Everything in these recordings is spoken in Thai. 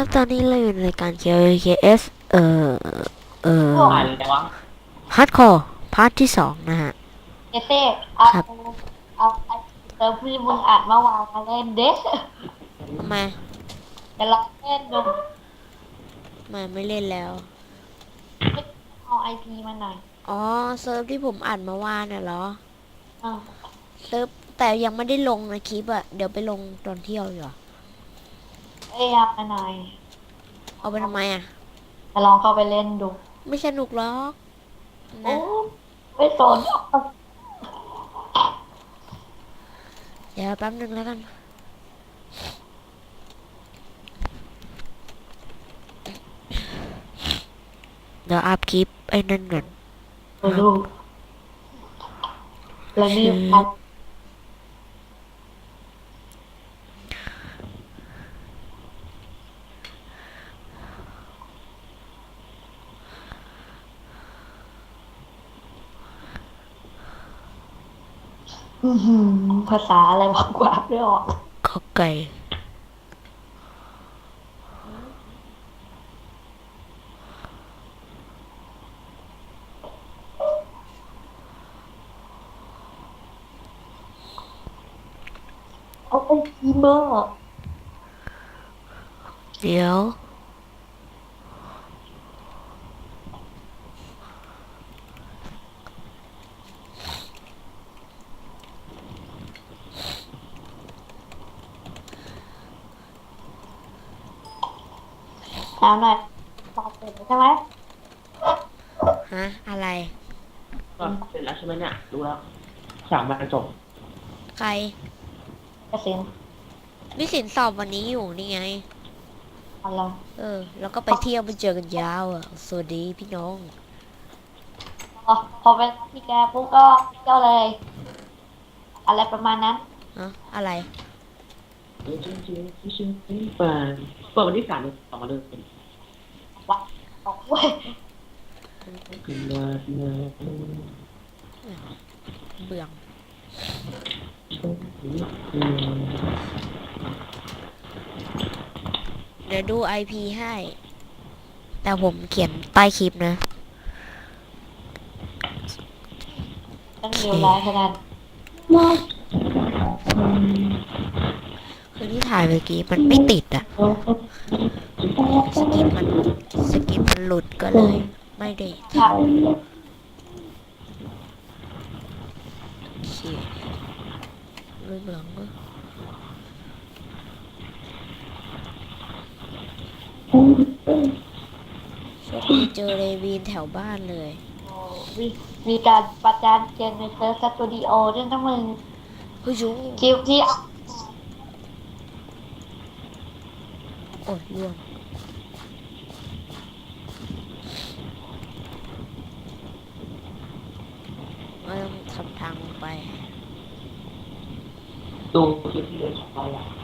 ครับตอนนี้เราอยู่ในรายการ KKS เอ่อ เอ่อผ่านเลยวะฮาร์ดคอร์พาร์ทที่สองนะฮะ เจเต้เอาครับ เอาไอ้เติมที่มึงอัดเมื่อวานมาเล่นเด็กทำไมจะลองเล่นดูไม่ไม่เล่นแล้ว เอาไอพีมาหน่อยอ๋อ เซิร์ฟที่ผมอัดเมื่อวานน่ะเหรอ อะเซิร์ฟแต่ยังไม่ได้ลงในคลิปอะเดี๋ยวไปลงตอนเที่ยวอยู่อะ เอ้ยเอามาหน่อยเอาไปทำไมอะจะลองเข้าไปเล่นดูไม่สนุกหรอกโอ้นะไม่สนเดี๋ยวแป๊บนึงแล้วกัน เดี๋ยวอัพคลิปไอ้นั่นก่อน ดูแล้วนี่อัด ภาษาอะไรวะกว่าไม่ออกข้อไก่ เอาไอพีเมอร์ เดี๋ยว เอาหน่อยตอบเสร็จใช่ไหมฮะ อะไร ก็เสร็จแล้วใช่ไหมเนี่ยรู้แล้วสั่งมาจบใครกระสินวิสินสอบวันนี้อยู่นี่ไงเอาละเออ แล้วก็ไปเที่ยวไปเจอกันยาวอะ สวัสดีพี่น้องพอพอเป็นพี่แกปุ๊บก็เจ้าเลย อะไรประมาณนั้น ฮะ อะไร จริงจริงจริงจริงจริงเปิดเปิดวันที่สามเลยสองมาเลยวัดตกเว้ยขึ้นมาขึ้นมาเบื่องเดี๋ยวดู IP ให้ แต่ผมเขียนใต้คลิปนะ ต้องเดียวร้ายขนาด คือที่ถ่ายเมื่อกี้มันไม่ติดอะสกิปมันสกิปมันหลุดก็เลย ไม่ได้ค่ะเขียนเลยเบื่องอะโชคดีเจอเรวีนแถวบ้านเลยโอ้มีมีการประจานเจนในเซิร์ฟสตูดิโอด้วยนะมึงเฮ้ยยุงคลิปที่ อ้ยร่วงเราต้องทำทางลงไป ตรงจุดที่เดือสองไปอะ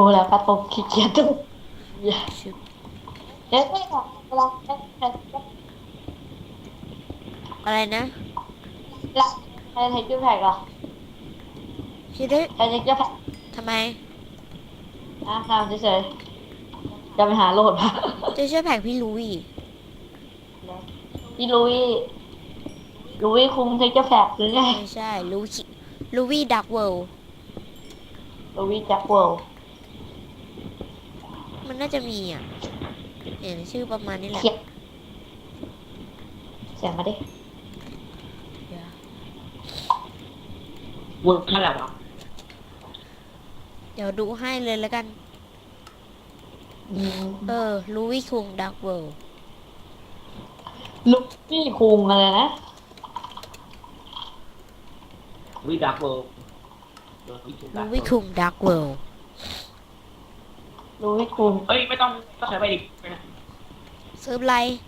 โอ้แล้วกระตุกขี้เกียจจังเดี๋ยวชึบเดี๋ยวไม่ค่ะเวลาเล่นเล่นอะไรนะเล่นเล่นเทคเจอร์แพ็กเหรอชิได้ใช้เทคเจอร์แพ็กทำไมนะทำเฉยๆจะไปหาโหลดมาจะช่วยแผกพี่ลุยพี่ลุยลุยคุมเทคเจอร์แพ็กหรือไงไม่ใช่ลุยลุยดักเวิลด์ ลุยแจ็คเวิลด์ มันน่าจะมีอะเห็นชื่อประมาณนี้แหละเขียนเสียงมาดิเดี๋ยวเวิร์กแค่ไหนวะเดี๋ยวดูให้เลยแล้วกันอืมเออลุยคุงดักเวิลด์ลุกนี่คุงอะไรนะวิดักเวิร์วิถูกลุยคุงดักเวิล ด์ลุยคุงเอ้ยไม่ต้องต้องใช้ไปดิเซิร์ฟไลน์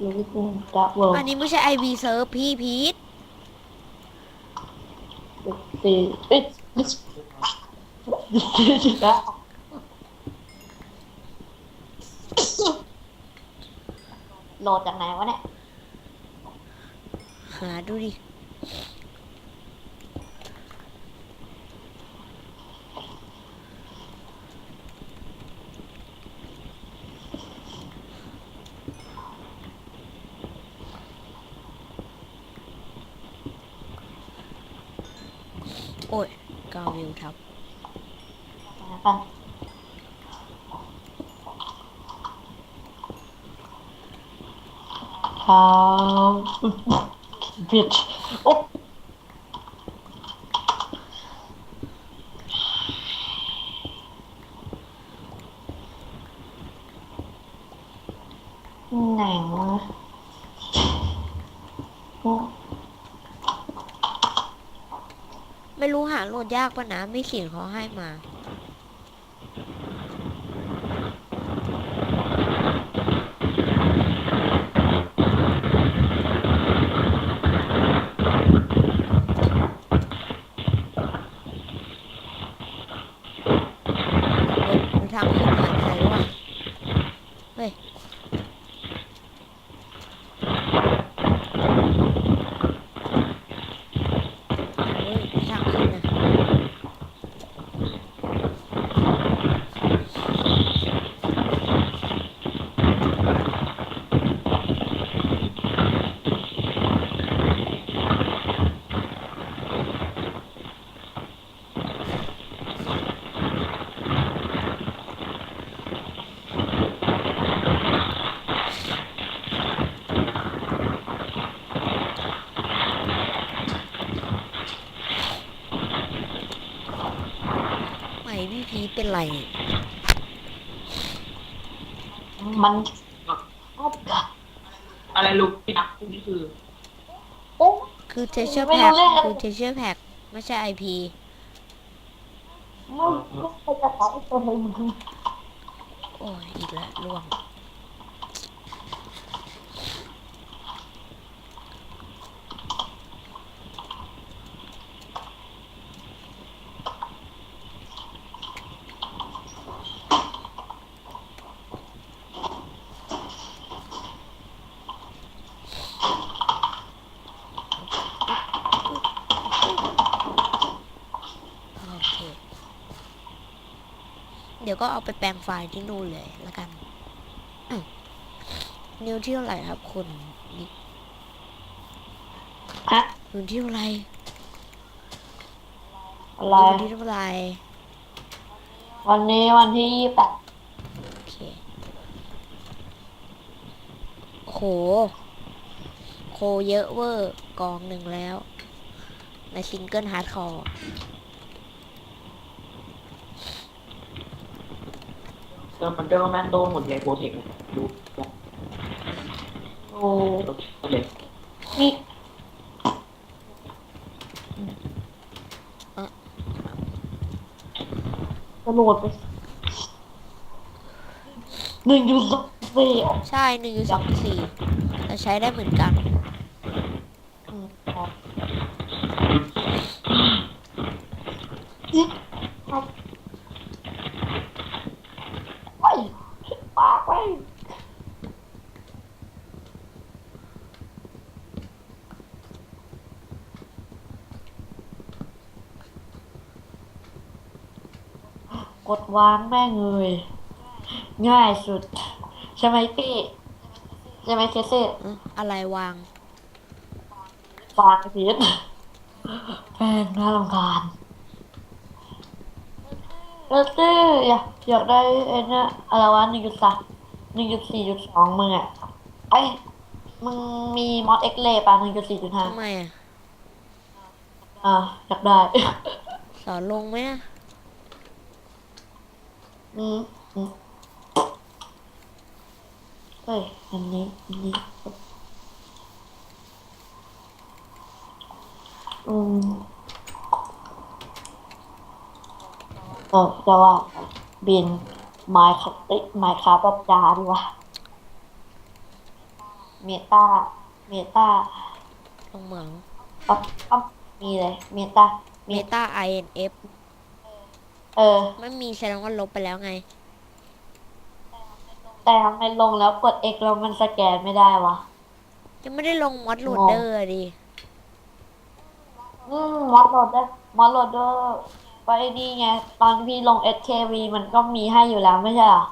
living dark world อันนี้ไม่ใช่ไอวีเซิร์ฟพี่พีทสี่เอ้ยนะโหลดจากไหนวะเนี่ย หาดูดิ โอ้ยกาวิวทับกันครับบิดโอ้ไหนวะโอ้ ไม่รู้หาโหลด ยากปะนะไม่เขียนเขาให้มา ดูทางขึ้นหายไปไหนแล้ววะเฮ้ย เฮ้ยทางขึ้นนะ ไม่พี่ พีชเป็นไรเนี่ยมันโอ้อะไรลูกพี่นักพวกนี้คือโอ้คือเทเชอร์ไม่แพ็รู้เรื่องอะไรคือเทเชอร์แพ็ไม่ใช่ไอพีไม่ไม่จะขออีกตัวหนึ่งโอ้ยอีกแล้วล่วง โอเค เดี๋ยวก็เอาไปแปลงไฟล์ที่นู่นเลยแล้วกันอืมนิ้วที่เท่าไหร่ครับคุณนี่ฮะนิ้วที่เท่าไหร่อะไรนิ้วที่เท่าไหร่วันนี้วันที่ยี่แปดโอเคโห โคเยอะเวอร์กองหนึ่งแล้ว ในซิงเกิลฮาร์ดคอร์ เติมมันเดิมแมนโดนหมดเลยโปรเทคเนี่ยดูแบบโอ้เลยนี่กระโดดไปหนึ่งยูสสี่ใช่หนึ่งยูสองสี่แต่ใช้ได้เหมือนกัน อืมครับจิ๊บครับไปปากไป กดวางแม่งเลยง่ายสุด ใช่ไหมพี่ ใช่ไหมเคสซี่เอ๊ะอะไรวาง ฟางพีชแม่งน่ารำคาญเคสซี่อยากอยากได้ไอ้เนี่ยอะไรวะหนึ่งจุดสามหนึ่งจุดสี่จุดสองมึงอะไอ้ยมึงมีมอดเอ็กเลป่ะหนึ่งจุดสี่จุดห้าทำไมอะ อ่าอยากได้ สอนลงไหมอะ อืมอืมเฮ้ยอันนี้อันนี้อืมเออจะว่าบินไมค์คัติไมค์คาแบบจาดีกว่าเมตาเมตาลงเหมืองก็ก็มีเลยเมตาเมตา INF เออ ไม่มีแสดงว่าลบไปแล้วไง แต่ทำไมลงแล้วกด X แล้วมันสแกนไม่ได้วะ ยังไม่ได้ลงมอดโหลดเดอร์ดิ อืมมอดโหลดได้มอดโหลดเดอร์ก็ไอ้นี่ไง ตอนพี่ลง SKV มันก็มีให้อยู่แล้วไม่ใช่เหรอ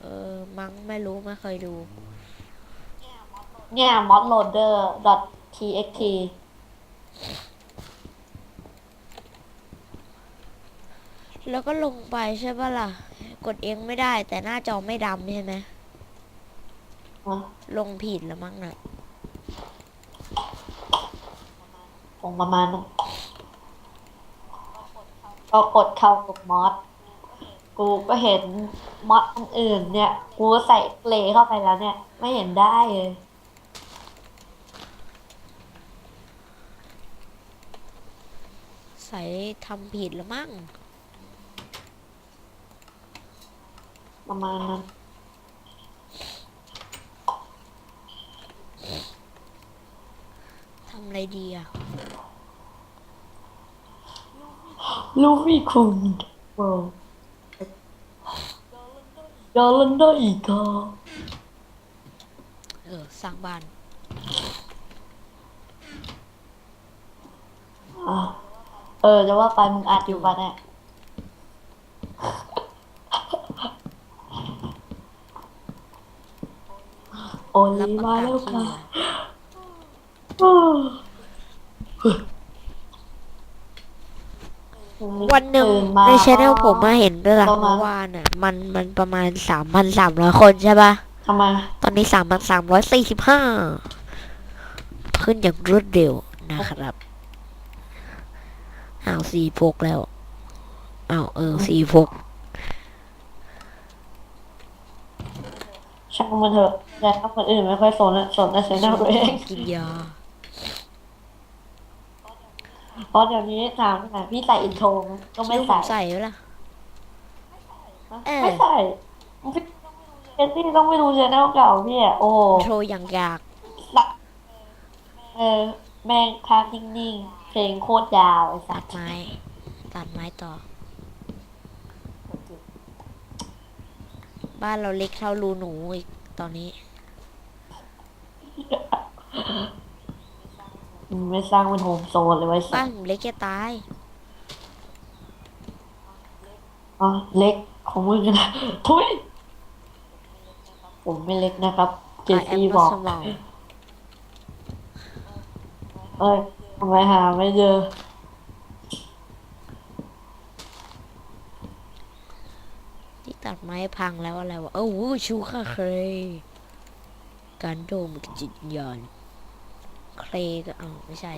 เออ มั้งไม่รู้ไม่เคยดู เนี่ย modloader แล้วก็ลงไปใช่ปะล่ะ กดเองไม่ได้ แต่หน้าจอไม่ดำใช่ไหมนะลงผิดแล้วมั้งน่ะคงประมาณนั้นก็กดเข้ากับมอดกูก็เห็นมอดอันอื่นเนี่ย กูใส่เลเข้าไปแล้วเนี่ย ไม่เห็นได้เลยใส่ทำผิดแล้วมั้ง ประมาณนั้นทำอะไรดีอะ ลูฟี่คุงโอ้ยอลันได้อีกอะเออ สร้างบ้าน อะเออจะว่าไปมึงอัดอยู่ปะเนี่ย โอ รับลีประมากันแล้วที่ค่ะวันหนึ่งตื่มาในชแนลผมมาเห็นด้วยล่ะประมาณเมื่อวานอะมันมันประมาณสามพันสามร้อยคนใช่ปะทำไมตอนนี้สามพันสามร้อยสี่สิบห้าขึ้นอย่างรวดเร็วนะครับอ้าวสี่พกแล้วอ้าวเออสี่พกช่างมันเถอะ แต่ถ้าคนอื่นไม่ค่อยสนอะสนแต่ชแนลตัวเองกินยาเพราะเดี๋ยวนี้ถามหาพี่ใส่อินโทรไหมก็ไม่ไม่ใส่ใส่ไว้ล่ะ เออ ไม่ใส่เอ็นที่ต้องไปดูชแนลเก่าพี่อะโอ้โทรอย่างอยาก เออ แม่งค้างนิ่งๆ เพลงโคตรยาวไอ้สัตัสดไม้ ตัดไม้ต่อ บ้านเราเล็กเท่ารูหนูอีกตอนนี้อืม ไม่สร้างเป็นโฮมโซนเลยไว้สับ้าสนผมเล็กจะตายอ๋อเล็กของมึงนะทุยผมไม่เล็กนะครับ เจ I ซี่ am บอก not small เอ้ยทำไมหาไม่เจอ ที่ตัดไม้พังแล้วอะไรวะเอ้าวู้ชูค่าเคร การโดมกับจิตยานเครก็เอ้าไม่ใช่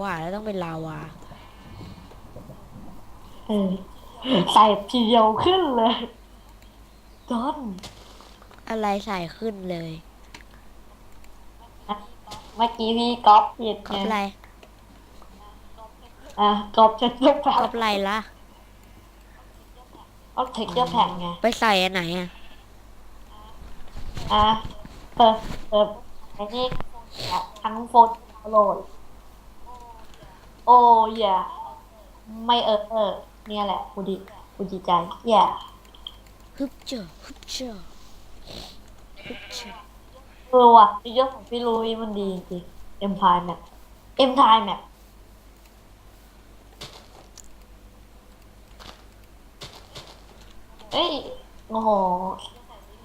ว่าแล้วต้องเป็นลาวาเออใส่ทีเดียวขึ้นเลยจอนอะไรใส่ขึ้นเลยเมื่อกี้พี่ก๊อปผิดกอบไงอะไรอะก๊อปเทคเจอร์แพ็กอบอะไรล่ะก๊อปเทคเจอร์แพ็ไงไปใส่อันไหนอะอะ เปิดเปิดไอ้นี่ทั้งโฟนโหลดโอ้ยะไม่เออเออเนี่ยแหละกูดีกูดีใจแย่ฮึบเจอฮึบเจอฮึบเจอเออว่ะฟีเจอร์ของพี่ลุยมันดีจริงเอ็มพายแมปเอ็มพายแมปเอ้ยโอ้โห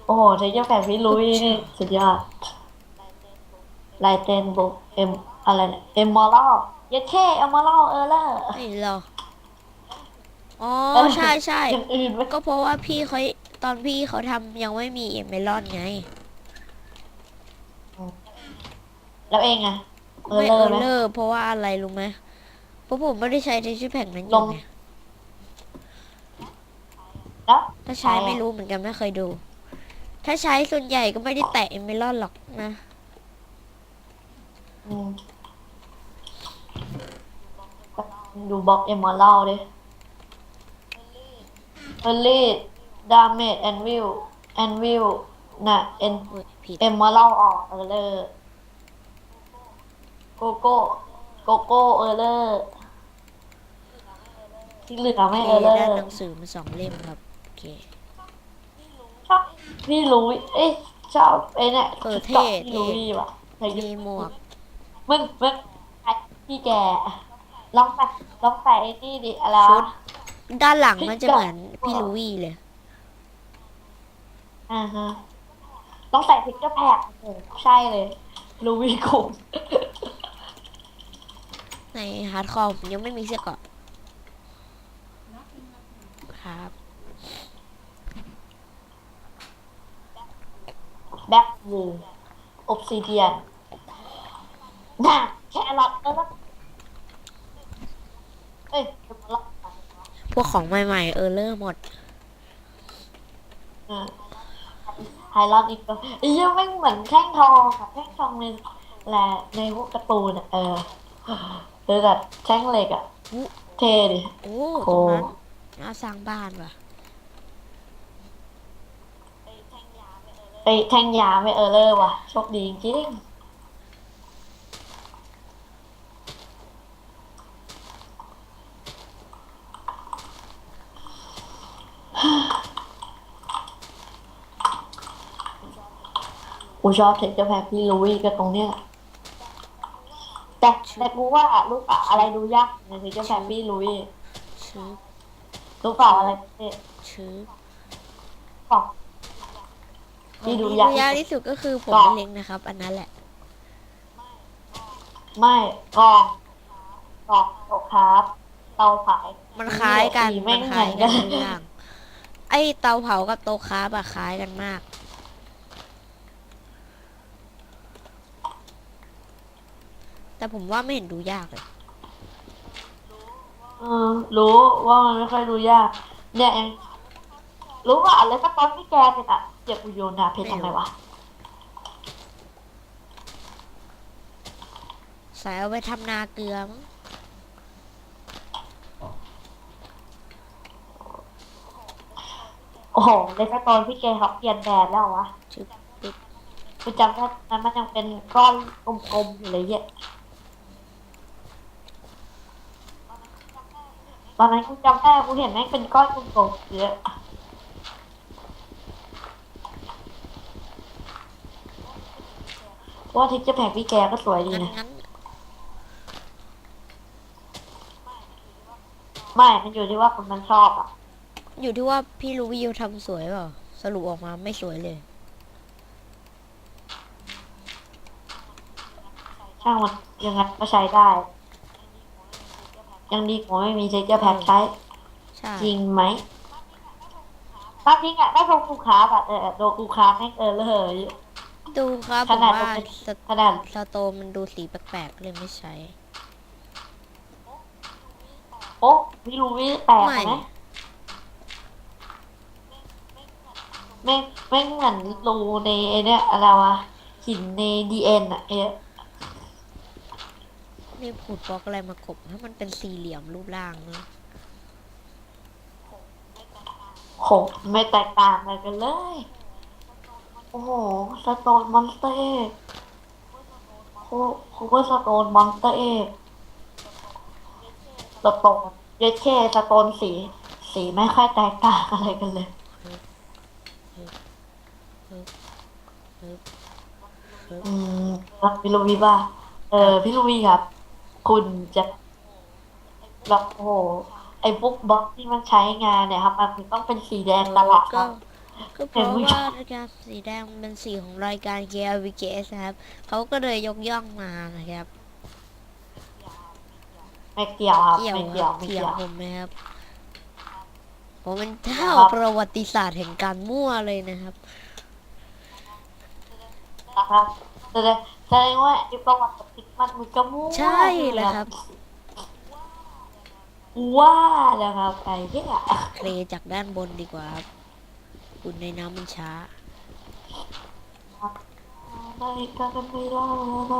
โอ้โหใช้เจ้าแฝดพี่ลุยนี่สุดยอดลายเต้นบุกเอ็มอะไรเนี่ยเอ็มมอลล์ยัดแค่เอ็มมอลล์เออเลอร์ไม่หรออ๋อใช่ใช่อย่างอื่นไม่ก็เพราะว่าพี่เขาตอนพี่เขาทำยังไม่มีเอเมลอนไง แล้วเองอะเออไม่เลอเอร์อไหมเลอร์เพราะว่าอะไรรู้ไหมเพราะผมไม่ได้ใช้เทชชูแพ็กนั้นอลยู่งไงแล้วถ้าใช้ใช่อะไม่รู้เหมือนกันไม่เคยดู ถ้าใช้ส่วนใหญ่ก็ไม่ได้แตะเอเมลอนหรอกนะ อืมดูบล็อกเอ็มมอลล์ดิเออรี่ดาเมจแอนวิลแอนวิลน่ะเอ็นผิด เอมเมอรัลออกเออเลอร์โกโก้โกโก้เออเลอร์ที่เหลือไม่โอเออเคเลอได้ร์หนังสือมาสองเล่มครับ โอเค ชอบพี่ลุยเอ้ยชอบไอ้เนี่ยเออเท่ชอบพี่ลุยว่ะไอ้มีหมวกมึงมึงไอ้พี่แกลองไปลองไปไอ้นี่ดิอะไรชุวะดด้านหลังมันจะติ๊กต๊อกเหมือนพี่ลุวี่เลย อ่าฮะต้องใส่พิกเกอร์แพคโอ้โหใช่เลยลุยคุงในฮาร์ดคอร์ผมยังไม่มีเสื้อเกราะครับ แบ็กวูอบซิเดียนน่ะแครอทเออเอ้ยเดี๋ยวมาลองกันพวกของใหม่ๆ เออเลอร์หมดเออไฮไลท์อีกตัวไอ้เหี้ยังไม่งเหมือนแท่งทองอะแท่งทองในแหละในพวกการ์ตูนอะเออหรือแบบแท่งเหล็กอะอุ๊เท่ดิโอ้โอ้ตรงนั้นน่าสร้างบ้านว่ะ ไปแท่งยาไม่เออเลอร์ว่ะ โชคดีจริงกูชอบเทคเจอร์แพ็กพี่ลุยก็ตรงเนี้ยแต่แต่กูว่ารู้ป่าอะไรดูยากในเทคเจอร์แพ็กพี่ลุยชื้อรู้เปล่าอะไรเนี่ยชื้อบอก ที่ดูยากยากที่สุดก็คือผมกล่องเล็กนะครับ อันนั้นแหละ ไม่กล่องกล่องโต๊ะครับเตาเผามันคล้ายกันสีมัแม่นงคเหมืล้าอยนกักันนทุกอย่างไอเตาเผากับโต๊ะค้าบอะคล้ายกันมาก แต่ผมว่าไม่เห็นดูยากเลยเออรู้ว่ามันไม่ค่อยดูยาก เนี่ยเองรู้ว่าอะไรก็ตอนที่แกเป็นอะ เดี๋ยวกูโยนดาเพชรทำไมวะ ใส่เอาไปทำนาเกลือมั้งโอ้โหเลยก็ตอนที่แกเขาเปลี่ยนแบรนด์แล้ววะชึบปึ๊บกูจำได้นั้นมันยังเป็นก้อนกลมๆอยู่เลยเนี่ยตอนนั้นกูจำได้กูเห็นแม่งเป็นก้อนกลมๆเยอะ ว่าทิกเจอร์แพ็กพี่แกก็สวยดีงั้นนะ งั้นไม่ มันอยู่ที่ว่าคนมันชอบอะ อยู่ที่ว่าพี่ลูวิวทำสวยเปล่าสรุปออกมาไม่สวยเลย ช่างมันยังไงก็ใช้ได้ ยังดีกว่าไม่มีเทคเจอร์แพ็กใช้ ใช่จริงไหมถ้าจริงอะได้โดกูคาร์บอะแต่โดกูคาร์บแม่งเออเลย ดูครับขผมนาดว่าเป็นสขนาด สโตนมันดูสีแปลกๆเลยไม่ใช้ โอ้พี่รู้วิแปลกไม่ไหมแม่งแม่งเหมือนรูในไอ้เนี่ยอะไรวะหินในดีเอ็นอะเอ๊ะนี่ผูดบล็อกอะไรมากบให้มันเป็นสี่เหลี่ยมรูปร่างเนอะโหไม่แตกต่างอะไรกันเลย โอ้โหสโตนมอนสเตอร์เอกโคโคเวอร์สโตนมอนสเตอร์เอกสโตนเยดเคสโตนสี สีไม่ค่อยแตกต่างอะไรกันเลยอืมพี่ลูวีบ้าเออพี่ลูวีครับ คุณจะแบบโอ้โหไอ้บุ๊กบ็อกที่มันใช้งานเนี่ยครับ มันต้องเป็นสีแดงตลอดครับ ก็เพราะว่ารายการสีแดงมันเป็นสีของรายการ KLVKS นะครับเขาก็เลยยกย่องมานะครับไม่เกี่ยวครับเกี่ยวไม่คเกี่ยวรับไม่เกี่ยเกี่วยวผมไหมครับผมเป็นเท่าครับประวัติศาสตร์แห่งการมั่วเลยนะครับนะครับแสดงแสดงว่าไอ้ประวัติศาสตร์มันมันก็มั่วใช่เลยครับว่านะครับไอ้เนี่ยเคลจากด้านบนดีกว่าครับ อุ่นในน้ำมันช้า อะไรกันไม่เล่อะไป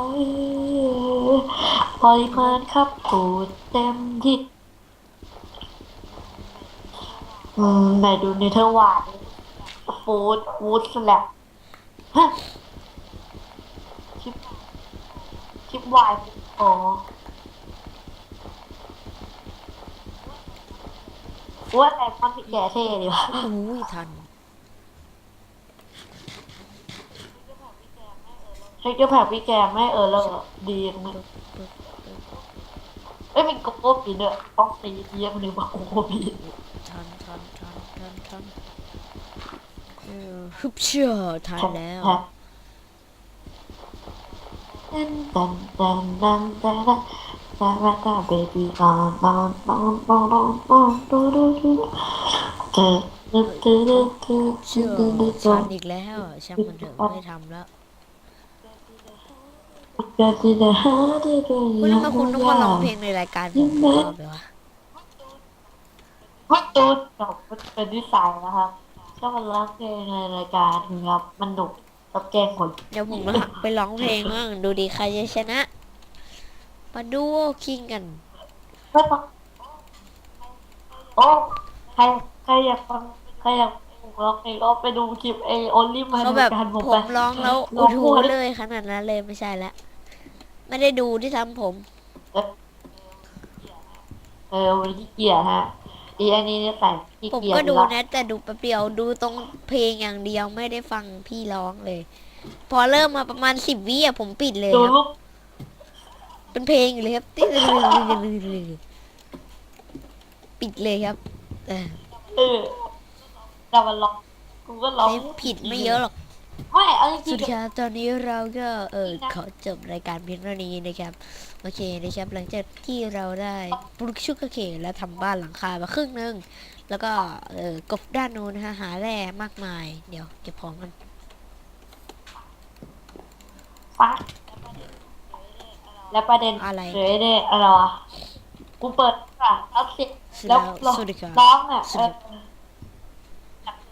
ล่อยเพลินครับพูดเต็มที่อืมไหนดูในเธอหวานฟูดฟูดสแลบฮะคลิปคลิปวายอ๋อว่าแต่มันแก่เท่ดีวะ อุ้ยทัน ฉันจะผักพี่แกงแม่เออแล้วดีตรงนเอ้ยมันกระโปงปีเนอะยต้องตีเยี่ยมหรือว่าโอ้โหปีทันทันทันทันทันเออฮึบเชื่อทันแล้วตันตันตันตันตันตันตันเบบี้บอนบอนบอนบอนบอนบอนดูดูดูเจนเจนเจนเจนเจนทันอีกแล้วช่านมันเถอะไม่ทำแล้น เธอเธอเธอหาเธอเธอคุณทำไมคุณต้องมาร้องเพลงในรายการผมอีกรอบเลยวะพักตูนกับเป็นนิสัยนะครับชอบมาร้องเพลงในรายการครับมันดุกับแกล้งคนเดี๋ยวผมไปร้องเพลงบ้างดูดีใครจะชนะ มาดูคิงกันไม่ต้องโอ้ใครใครอยากฟังใครอยาก ร้องเพลงก็ไปดูคลิปเอโอลิมาเขาดูแบบการผมผไปมร้องแล้วร้อุองทูพูดเลยขนาดนั้นเลยไม่ใช่แล้วไม่ได้ดูที่ทำผม เออวันขี้เกียจฮะอีอันนี้เนี่ยใส่ขี้ผมเกียจก็ดูละนะ แต่ดูแป๊บเดียวดูตรงเพลงอย่างเดียวไม่ได้ฟังพี่ร้องเลย พอเริ่มมาประมาณสิบวิอะผมปิดเลยดูครับรูปเป็นเพลงอยู่เลยครับติ๊ดปิดเลยครับเออเออ แต่มันร้องกูก็ร้องไม่ผิดไม่เยอะหรอกไม่เอาจสุริดงครับตอนนี้เราก็เออขอจบรายการเพียงเท่านี้นะครับ โอเคนะครับหลังจากที่เราได้ปลูกชุกเคและทำบ้านหลังคามาครึ่งหนึงแล้วก็เออกบด้านโน้นนะฮะหาแร่มากมาย เดี๋ยวเก็บของกันๆฟ้าแล้วประเด็นอะไรเดี๋ยวเนี่ยอะไรวะกูเปิดอะแล้วเสิเสร็จแล้วแล้วร้องสวัสดีครับร้องอะสเอวัสอดี